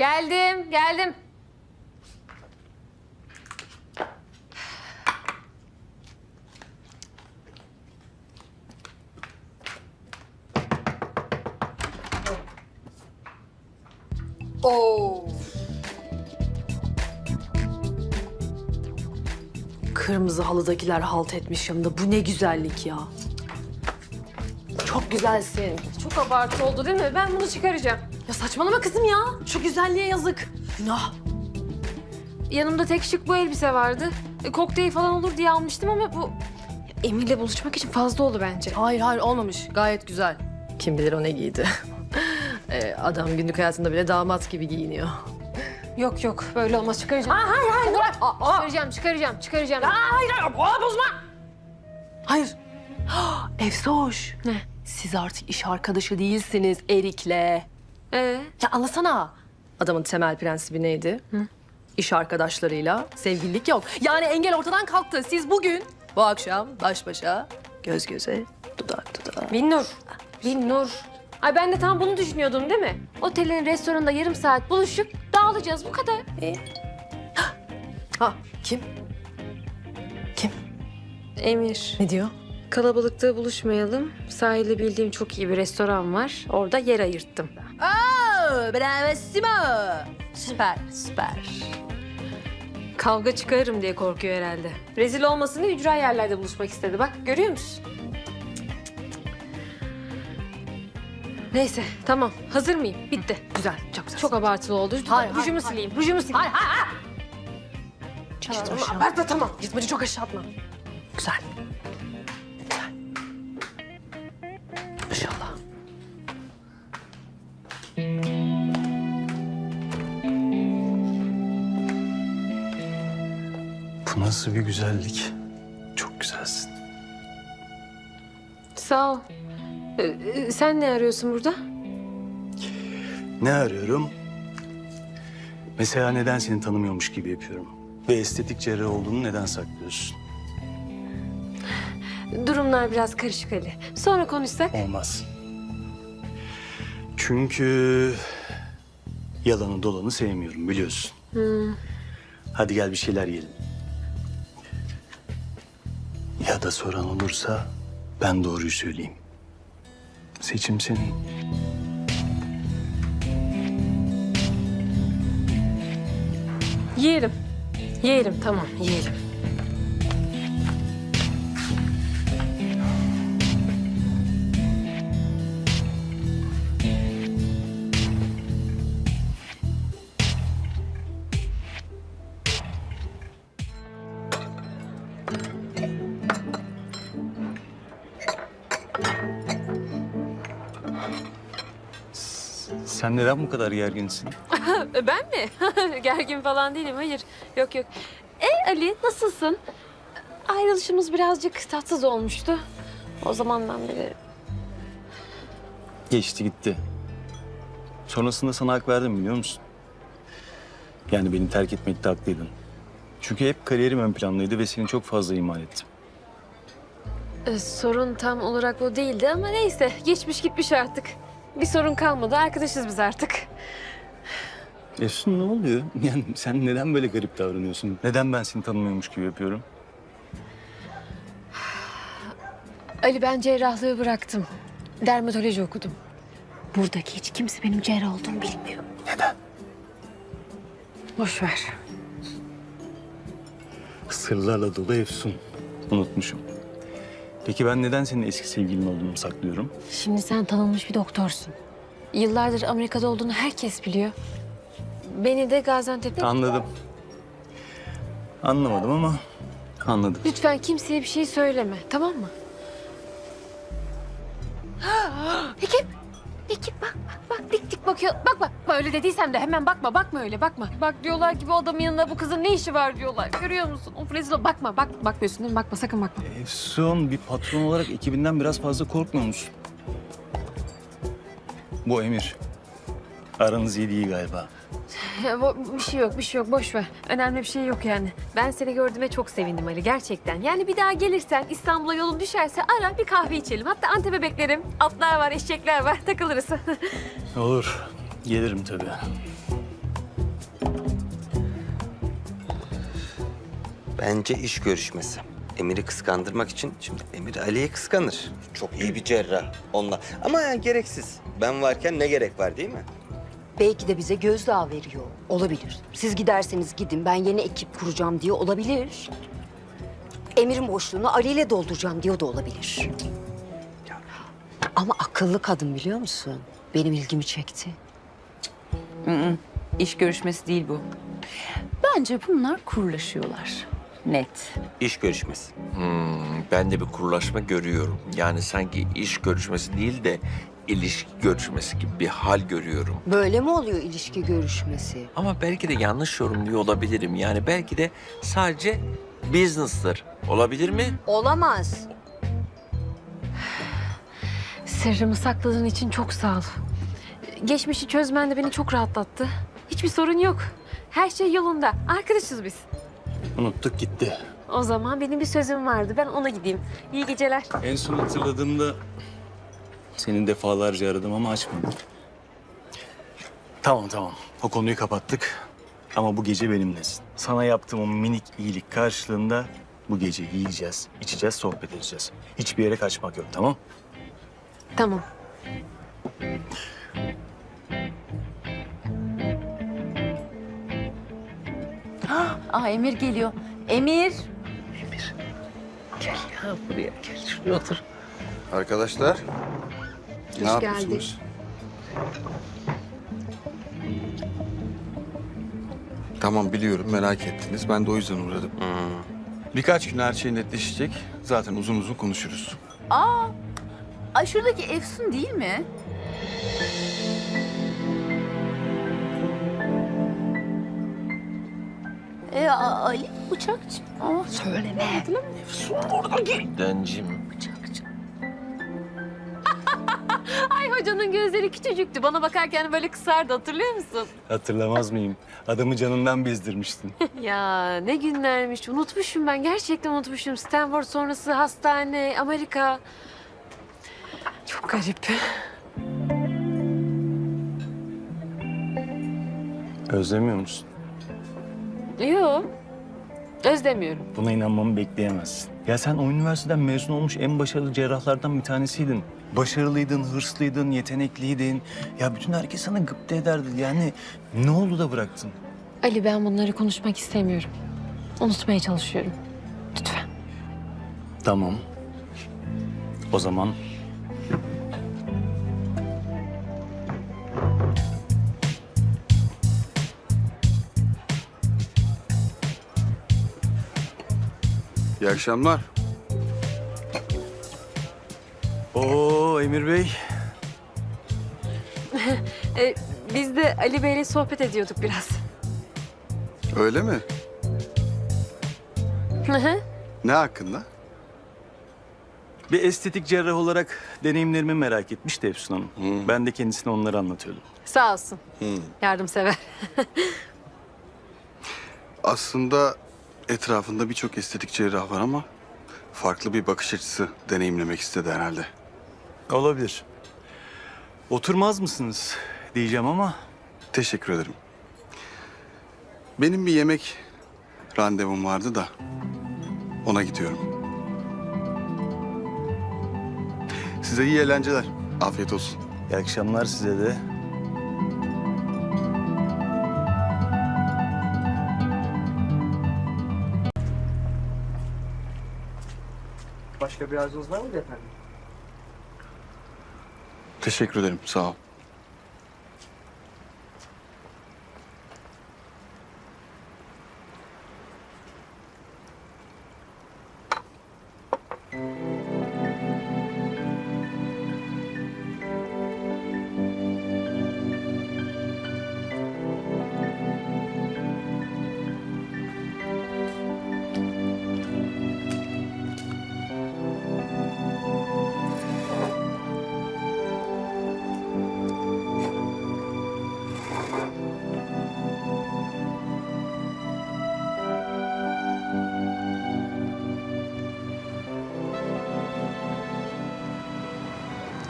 Geldim, geldim. Oo. Kırmızı halıdakiler halt etmiş yanında. Bu ne güzellik ya. Çok güzelsin. Çok abartı oldu değil mi? Ben bunu çıkaracağım. Ya saçmalama kızım ya. Şu güzelliğe yazık. Günah. Yanımda tek şık bu elbise vardı. E, kokteyl falan olur diye almıştım ama bu... Emir'le buluşmak için fazla oldu bence. Hayır hayır olmamış. Gayet güzel. Kim bilir o ne giydi. Ee, adam günlük hayatında bile damat gibi giyiniyor. Yok yok böyle olmaz çıkaracağım. Aa, hayır hayır bırak. Aa, aa. Çıkaracağım çıkaracağım çıkaracağım. Hayır hayır aa, bozma. Hayır. Efsoş. Ne? Siz artık iş arkadaşı değilsiniz Erik'le. Ee, Ya anlasana. Adamın temel prensibi neydi? İş arkadaşlarıyla sevgililik yok. Yani engel ortadan kalktı. Siz bugün, bu akşam baş başa, göz göze, dudak dudağa. Binnur. Binnur. Ay ben de tam bunu düşünüyordum değil mi? Otelin restoranında yarım saat buluşup dağılacağız bu kadar. Ha kim? Kim? Emir. Ne diyor? Kalabalıkta buluşmayalım. Sahilde bildiğim çok iyi bir restoran var. Orada yer ayırttım. Oo, bravissimo. Süper, süper. Kavga çıkarırım diye korkuyor herhalde. Rezil olmasın diye ücra yerlerde buluşmak istedi. Bak görüyor musun? Neyse tamam. Hazır mıyım? Bitti. Güzel, çok güzel. Çok abartılı oldu. Hayır, Rujumu hayır, sileyim. Rujumu sileyim. Hayır, hayır, hayır. Aşağı. abartma tamam. Yırtmacı çok aşağı atma. Güzel. Nasıl bir güzellik? Çok güzelsin. Sağ ol. Ee, sen ne arıyorsun burada? Ne arıyorum? Mesela neden seni tanımıyormuş gibi yapıyorum? Ve estetik cerrah olduğunu neden saklıyorsun? Durumlar biraz karışık Ali. Sonra konuşsak. Olmaz. Çünkü yalanı dolanı sevmiyorum biliyorsun. Hadi gel bir şeyler yiyelim. Ya da soran olursa ben doğruyu söyleyeyim. Seçim senin. Yiyelim. Yiyelim tamam yiyelim. Sen neden bu kadar gerginsin? E, Ben mi? Gergin falan değilim. Hayır. Yok yok. E Ali nasılsın? Ayrılışımız birazcık tatsız olmuştu. O zamandan beri. Geçti gitti. Sonrasında sana hak verdim biliyor musun? Yani beni terk etmekte haklıydın. Çünkü hep kariyerim ön plandaydı ve seni çok fazla ihmal ettim. E, sorun tam olarak o değildi ama neyse. Geçmiş gitmiş artık. Bir sorun kalmadı. Arkadaşız biz artık. Efsun ne oluyor? Yani sen neden böyle garip davranıyorsun? Neden ben seni tanımıyormuş gibi yapıyorum? Ali ben cerrahlığı bıraktım. Dermatoloji okudum. Buradaki hiç kimse benim cerrah olduğumu bilmiyor. Neden? Boş ver. Sırlarla dolu Efsun. Unutmuşum. Peki ben neden senin eski sevgilin olduğunu saklıyorum? Şimdi sen tanınmış bir doktorsun. Yıllardır Amerika'da olduğunu herkes biliyor. Beni de Gaziantep'te... Anladım. Anlamadım ama anladım. Lütfen kimseye bir şey söyleme, tamam mı? Bak bak bak dik dik bakıyor. Bak bak böyle dediysem de hemen bakma, bakma öyle bakma. Bak diyorlar ki bu adamın yanında bu kızın ne işi var diyorlar. Görüyor musun? Of rezil ol. Bakma, bak bakmıyorsun değil mi? Bakma sakın bakma. Efsun bir patron olarak ekibinden biraz fazla korkmuyor musun? Bu Emir. Aranız iyi değil galiba. Ya, bu- bir şey yok, bir şey yok. Boş ver. Önemli bir şey yok yani. Ben seni gördüğüme çok sevindim Ali gerçekten. Yani bir daha gelirsen İstanbul'a yolun düşerse ara bir kahve içelim. Hatta Antep'e beklerim. Atlar var, eşekler var. Takılırız. Olur. Gelirim tabii. Bence iş görüşmesi. Emir'i kıskandırmak için şimdi Emir Ali'ye kıskanır. Çok iyi bir cerrah onunla. Ama yani gereksiz. Ben varken ne gerek var değil mi? Belki de bize gözdağı veriyor. Olabilir. Siz giderseniz gidin ben yeni ekip kuracağım diye olabilir. Emir'in boşluğunu Ali ile dolduracağım diyor da olabilir. Ama akıllı kadın biliyor musun? Benim ilgimi çekti. İş görüşmesi değil bu. Bence bunlar kurlaşıyorlar. Net. İş görüşmesi. Ben de bir kurulaşma görüyorum. Yani sanki iş görüşmesi değil de ilişki görüşmesi gibi bir hal görüyorum. Böyle mi oluyor ilişki görüşmesi? Ama belki de yanlış yorumluyor olabilirim. Yani belki de sadece business'tır. Olabilir mi? Olamaz. Sırrımı sakladığın için çok sağ ol. Geçmişi çözmen de beni çok rahatlattı. Hiçbir sorun yok. Her şey yolunda. Arkadaşız biz. Unuttuk gitti. O zaman benim bir sözüm vardı. Ben ona gideyim. İyi geceler. En son hatırladığımda seni defalarca aradım ama açmadın. Tamam tamam. O konuyu kapattık. Ama bu gece benimlesin. Sana yaptığım o minik iyilik karşılığında bu gece yiyeceğiz, içeceğiz, sohbet edeceğiz. Hiçbir yere kaçmak yok tamam? Tamam. Aa Emir geliyor. Emir. Arkadaşlar. ne Hoş yapıyorsunuz? Tamam biliyorum merak ettiniz. Ben de o yüzden uğradım. Birkaç gün her şey netleşecek. Zaten uzun uzun konuşuruz. Aa. Ay şuradaki Efsun değil mi? E, A- Ali uçakçı. Aa, söyleme. Dencim. Ay hocanın gözleri küçücüktü. Bana bakarken böyle kısardı. Hatırlıyor musun? Hatırlamaz mıyım? Adamı canından bezdirmiştin. Ya ne günlermiş. Unutmuşum ben. Gerçekten unutmuşum. Stanford sonrası hastane, Amerika. Çok garip. Özlemiyor musun? Yok. Özlemiyorum. Buna inanmamı bekleyemezsin. Ya sen o üniversiteden mezun olmuş en başarılı cerrahlardan bir tanesiydin. Başarılıydın, hırslıydın, yetenekliydin. Ya bütün herkes sana gıpta ederdi. Yani ne oldu da bıraktın? Ali ben bunları konuşmak istemiyorum. Unutmaya çalışıyorum. Lütfen. Tamam. O zaman İyi akşamlar. Oo Emir Bey. Ee, biz de Ali Bey'le sohbet ediyorduk biraz. Öyle mi? Hı hı. Ne hakkında? Bir estetik cerrah olarak deneyimlerimi merak etmişti Efsun Hanım. Ben de kendisine onları anlatıyordum. Sağ olsun. Yardımsever. Aslında etrafında birçok estetik cerrah var ama farklı bir bakış açısı deneyimlemek istedi herhalde. Olabilir. Oturmaz mısınız diyeceğim ama Teşekkür ederim. Benim bir yemek randevum vardı da ona gidiyorum. Size iyi eğlenceler. Afiyet olsun. iyi akşamlar size de. Bir arzunuz var mıydı efendim? Teşekkür ederim. Sağ ol.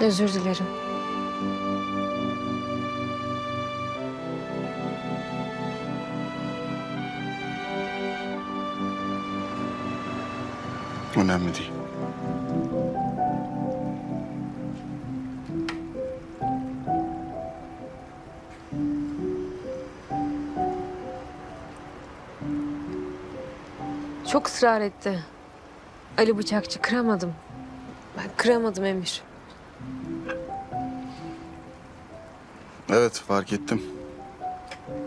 Özür dilerim. Önemli değil. Çok ısrar etti. Ali Bıçakçı kıramadım. Ben kıramadım Emir. Evet fark ettim.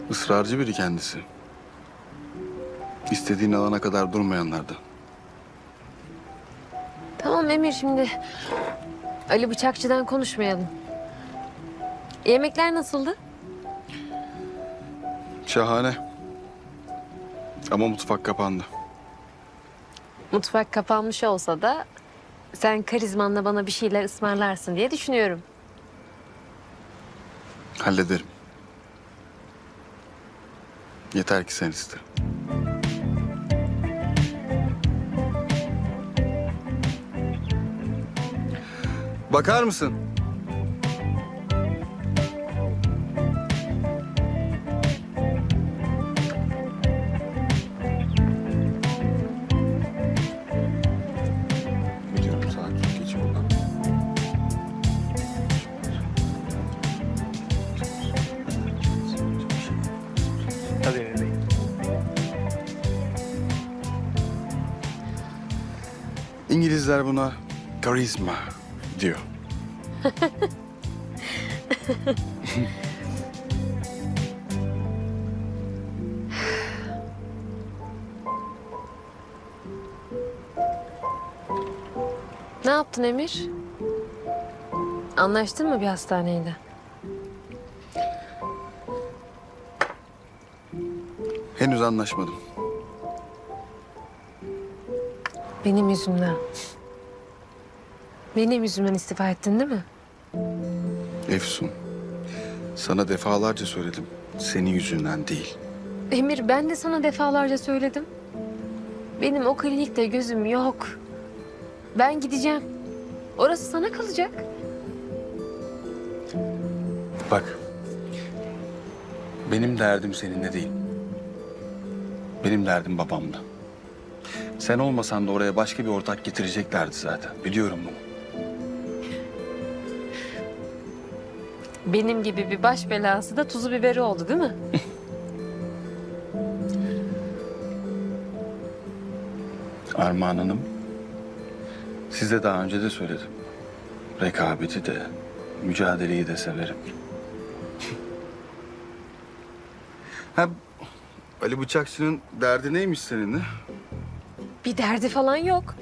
Israrcı biri kendisi. İstediğini alana kadar durmayanlardan. Tamam Emir şimdi Ali Bıçakçı'dan konuşmayalım. Yemekler nasıldı? Şahane. Ama mutfak kapandı. Mutfak kapanmış olsa da sen karizmanla bana bir şeyler ısmarlarsın diye düşünüyorum. Hallederim. Yeter ki sen iste. Bakar mısın? İngilizler buna karizma diyor. Ne yaptın Emir? Anlaştın mı bir hastaneyle? Henüz anlaşmadım. Benim yüzümden. Benim yüzümden istifa ettin değil mi? Efsun, sana defalarca söyledim. Senin yüzünden değil. Emir ben de sana defalarca söyledim. Benim o klinikte gözüm yok. Ben gideceğim. Orası sana kalacak. Bak, benim derdim seninle değil. Benim derdim babamla. Sen olmasan da oraya başka bir ortak getireceklerdi zaten. Biliyorum bunu. Benim gibi bir baş belası da tuzu biberi oldu değil mi? Armağan Hanım, size daha önce de söyledim. Rekabeti de, mücadeleyi de severim. ha, Ali Bıçakçı'nın derdi neymiş seninle? Bir derdi falan yok.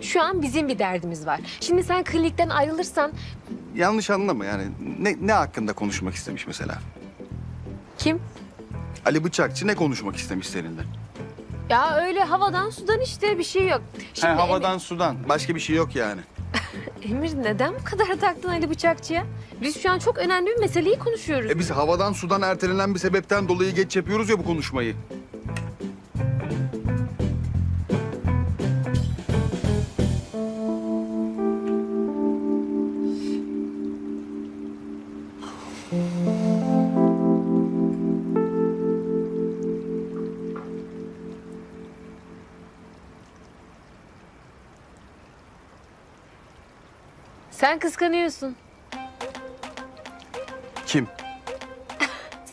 Şu an bizim bir derdimiz var. Şimdi sen klinikten ayrılırsan Yanlış anlama yani. Ne, ne hakkında konuşmak istemiş mesela? kim? Ali Bıçakçı ne konuşmak istemiş seninle? Ya öyle havadan sudan işte bir şey yok. Şimdi He, havadan sudan. Başka bir şey yok yani. Emir, Emir neden bu kadar taktın Ali Bıçakçı'ya? Biz şu an çok önemli bir meseleyi konuşuyoruz. E biz havadan sudan ertelenen bir sebepten dolayı geç yapıyoruz ya bu konuşmayı. Sen kıskanıyorsun. Kim?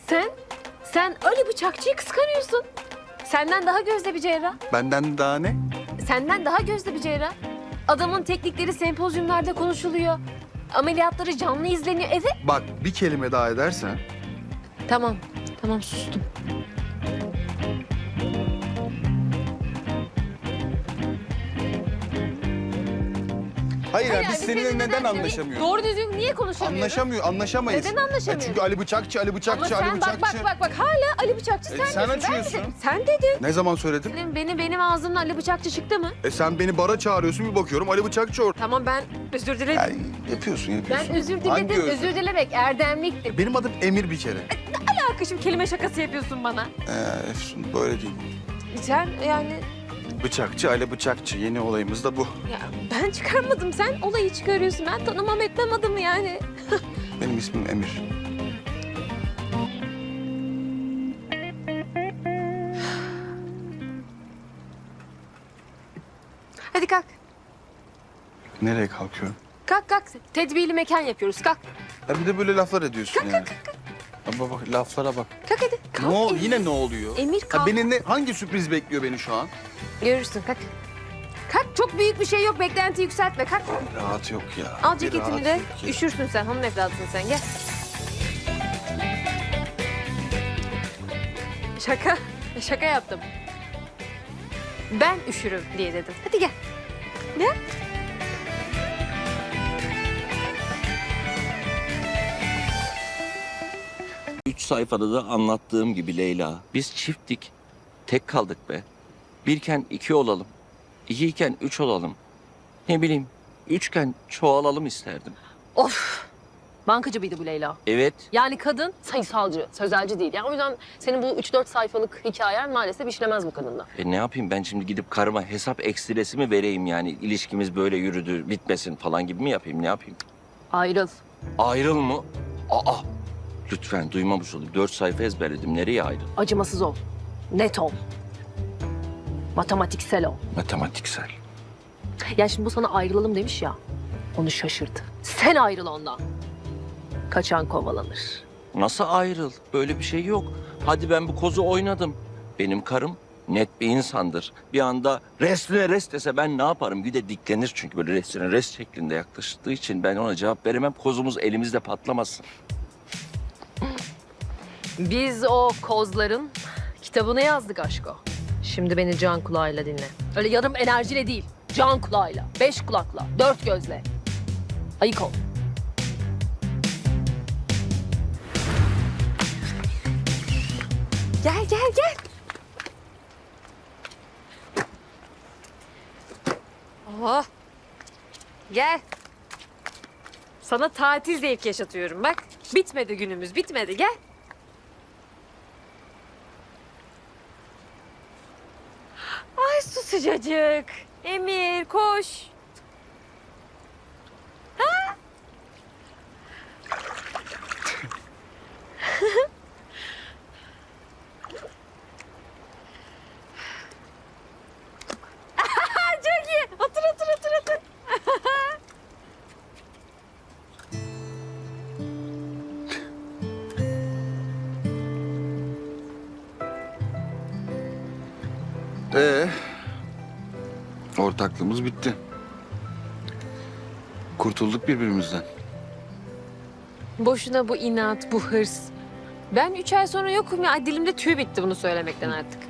Sen, sen Ali Bıçakçı'yı kıskanıyorsun. Senden daha gözde bir cerrah. Benden daha ne? Senden daha gözde bir cerrah. Adamın teknikleri sempozyumlarda konuşuluyor. Ameliyatları canlı izleniyor. Evet. Bak bir kelime daha edersen Tamam, tamam sustum. Hayır, Hayır, biz seninle neden anlaşamıyoruz? Doğru düzgün niye konuşamıyoruz? Anlaşamıyor, anlaşamayız. Neden anlaşamıyoruz? E çünkü Ali Bıçakçı, Ali Ama Bıçakçı, sen Ali Bıçakçı. bak bak bak hala Ali Bıçakçı E, sen, sen diyorsun. Ben açıyorsun. dedim. Sen dedin. Ne zaman söyledim? Benim, benim, benim ağzımdan Ali Bıçakçı çıktı mı? E sen beni bara çağırıyorsun bir bakıyorum Ali Bıçakçı orada. Tamam ben özür dilerim. Ya, yapıyorsun, yapıyorsun. ben özür Hangi diledim. özür? Özür dilemek erdemliktir. Benim adım Emir bir kere. Arkadaşım kelime şakası yapıyorsun bana. Ee, Efsun böyle değil. Sen yani Bıçakçı, Ali Bıçakçı. Yeni olayımız da bu. ya ben çıkarmadım. Sen olayı çıkarıyorsun. Ben tanımam etmem adamı yani. Benim ismim Emir. Hadi kalk. Nereye kalkıyorum? Kalk kalk. Tedbirli mekan yapıyoruz. Kalk. Ha bir de böyle laflar ediyorsun yani. Ama bak laflara bak. Kalk hadi. Kalk. Ne Emir. yine ne oluyor? Emir Ha, kalk. beni ne, hangi sürpriz bekliyor beni şu an? Görürsün kalk. Kalk çok büyük bir şey yok. Beklenti yükseltme. Kalk. Rahat yok ya. Al Bir ceketini de. yok ya. Üşürsün sen. Hanım evladısın sen. Gel. Şaka. Şaka yaptım. Ben üşürüm diye dedim. Hadi gel. Ne? Üç sayfada da anlattığım gibi Leyla. Biz çifttik. Tek kaldık be. Birken iki olalım. İkiyken üç olalım. Ne bileyim, üçken çoğalalım isterdim. Of. Bankacı mıydı bu Leyla? Evet, Yani kadın sayısalcı, sözelci değil. Yani o yüzden senin bu 3-4 sayfalık hikayen maalesef işlemez bu kadında. E ne yapayım ben şimdi gidip karıma hesap ekstresi mi vereyim yani ilişkimiz böyle yürüdü bitmesin falan gibi mi yapayım ne yapayım? Ayrıl. Ayrıl mı? Aa lütfen duymamış olayım. Dört sayfa ezberledim nereye ayrıl? Acımasız ol. Net ol. Matematiksel ol. Matematiksel. Ya şimdi bu sana ayrılalım demiş ya. Onu şaşırdı. Sen ayrıl ondan. Kaçan kovalanır. Nasıl ayrıl? Böyle bir şey yok. Hadi ben bu kozu oynadım. Benim karım net bir insandır. Bir anda restine rest dese ben ne yaparım? Bir de diklenir çünkü böyle restine rest şeklinde yaklaştığı için ben ona cevap veremem. Kozumuz elimizde patlamasın. Biz o kozların kitabını yazdık aşko. Şimdi beni can kulağıyla dinle. Öyle yarım enerjiyle değil. Can kulağıyla, beş kulakla, dört gözle. Ayık ol. Gel gel gel. Oh. Gel. Sana tatil zevki yaşatıyorum bak. Bitmedi günümüz bitmedi gel. Ay su sıcacık. Emir koş. Ee, ortaklığımız bitti. Kurtulduk birbirimizden. Boşuna bu inat, bu hırs. Ben üç ay sonra yokum ya. Dilimde tüy bitti bunu söylemekten artık.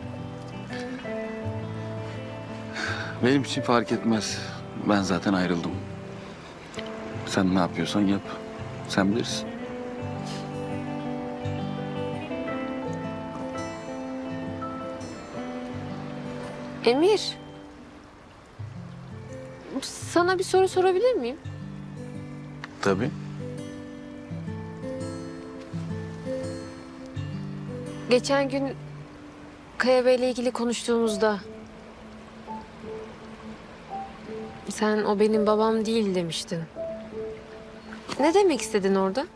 Benim için fark etmez. Ben zaten ayrıldım. Sen ne yapıyorsan yap. Sen bilirsin. Emir. Sana bir soru sorabilir miyim? Tabii. Geçen gün Kaya Bey'le ilgili konuştuğumuzda... Sen o benim babam değil demiştin. Ne demek istedin orada?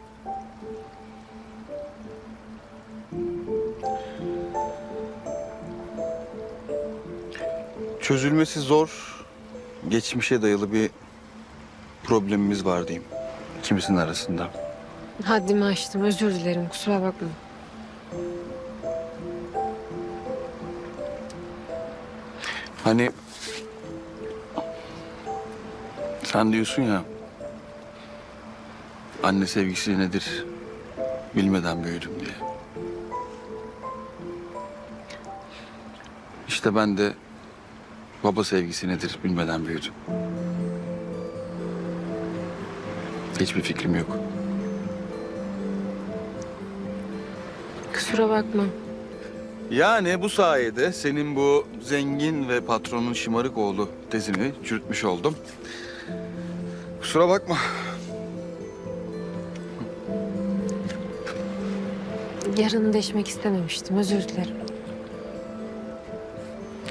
Çözülmesi zor, geçmişe dayalı bir problemimiz var diyeyim. İkimizin arasında. Haddimi aştım. Özür dilerim. Kusura bakma. Hani sen diyorsun ya anne sevgisi nedir bilmeden büyüdüm diye. İşte ben de baba sevgisi nedir bilmeden büyüdüm. Hiçbir fikrim yok. Kusura bakma. Yani bu sayede senin bu zengin ve patronun şımarık oğlu tezini çürütmüş oldum. Kusura bakma. Yarını deşmek istememiştim. Özür dilerim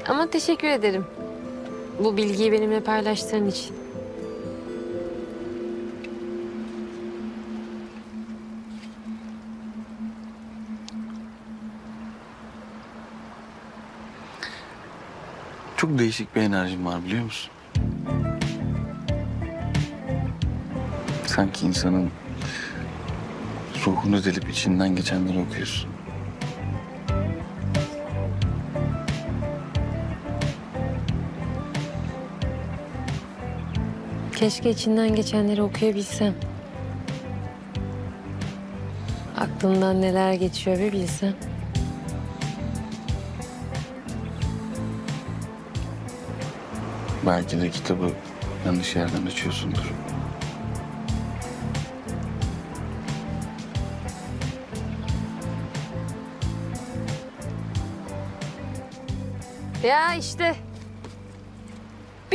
ama teşekkür ederim. Bu bilgiyi benimle paylaştığın için. Çok değişik bir enerjim var biliyor musun? Sanki insanın ruhunu delip içinden geçenleri okuyorsun. Keşke içinden geçenleri okuyabilsem. Aklımdan neler geçiyor bir bilsem. Belki de kitabı yanlış yerden açıyorsundur. Ya işte.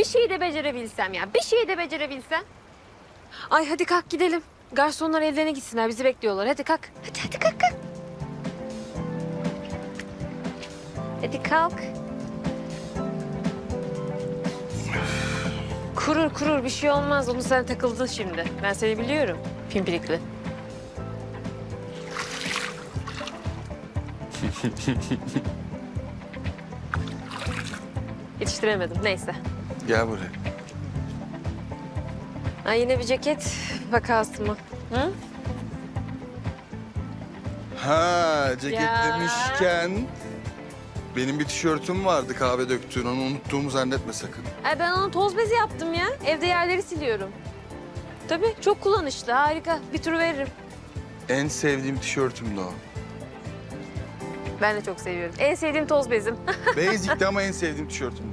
Bir şey de becerebilsem ya. Bir şey de becerebilsem. Ay hadi kalk gidelim. Garsonlar evlerine gitsinler. Bizi bekliyorlar. Hadi kalk. Hadi hadi kalk kalk. Hadi kalk. Kurur kurur bir şey olmaz. Onu sen takıldın şimdi. Ben seni biliyorum. Pimpirikli. Yetiştiremedim. Neyse. Gel buraya. Ay yine bir ceket vakası mı? Hı? Ha ceket demişken... Benim bir tişörtüm vardı kahve döktüğün. Onu unuttuğumu zannetme sakın. Ay ben onu toz bezi yaptım ya. Evde yerleri siliyorum. Tabii çok kullanışlı. Harika. Bir tur veririm. En sevdiğim tişörtümdü o. Ben de çok seviyorum. En sevdiğim toz bezim. Basic'ti ama en sevdiğim tişörtümdü.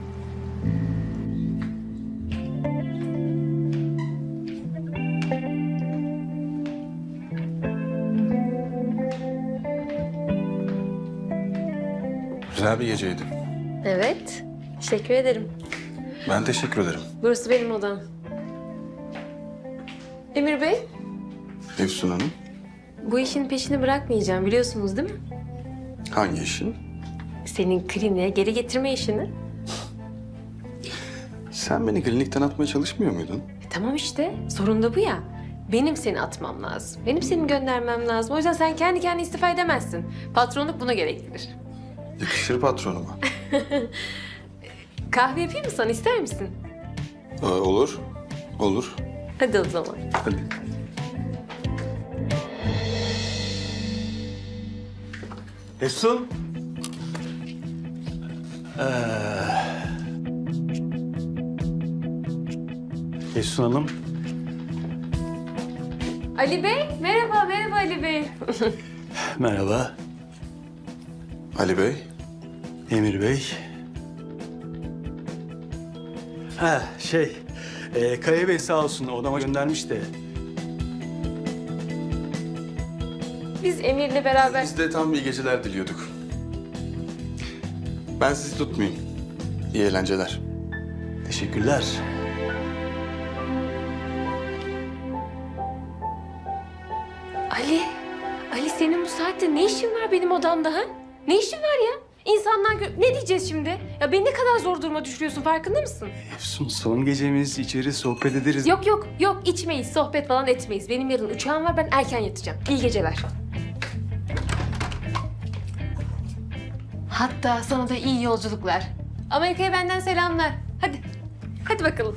Güzel bir geceydi. evet. Teşekkür ederim. Ben teşekkür ederim. Burası benim odam. Emir Bey, Efsun Hanım. bu işin peşini bırakmayacağım biliyorsunuz değil mi? Hangi işin? Senin kliniğe geri getirme işini. Sen beni klinikten atmaya çalışmıyor muydun? E, tamam işte. Sorun da bu ya. Benim seni atmam lazım. Benim seni göndermem lazım. O yüzden sen kendi kendine istifa edemezsin. Patronluk bunu gerektirir. Yakışır patronuma. Kahve yapayım mı sana? ister misin? Ee, olur. Olur. Hadi o zaman. Hadi. Efsun. Ee... Efsun Hanım. Ali Bey, merhaba, merhaba Ali Bey. Merhaba. Ali Bey. Emir Bey. Ha şey, e, Kaya Bey sağ olsun odama göndermiş de. Biz Emir'le beraber... Biz de tam iyi geceler diliyorduk. Ben sizi tutmayayım. İyi eğlenceler. Teşekkürler. Ali, Ali senin bu saatte ne işin var benim odamda ha? Ne işin var ya? İnsanlar gö- ne diyeceğiz şimdi? Ya beni ne kadar zor duruma düşürüyorsun farkında mısın? Efsun son gecemiz içeri sohbet ederiz. Yok yok yok içmeyiz sohbet falan etmeyiz. Benim yarın uçağım var ben erken yatacağım. İyi geceler. Hatta sana da iyi yolculuklar. Amerika'ya benden selamlar. Hadi. Hadi bakalım.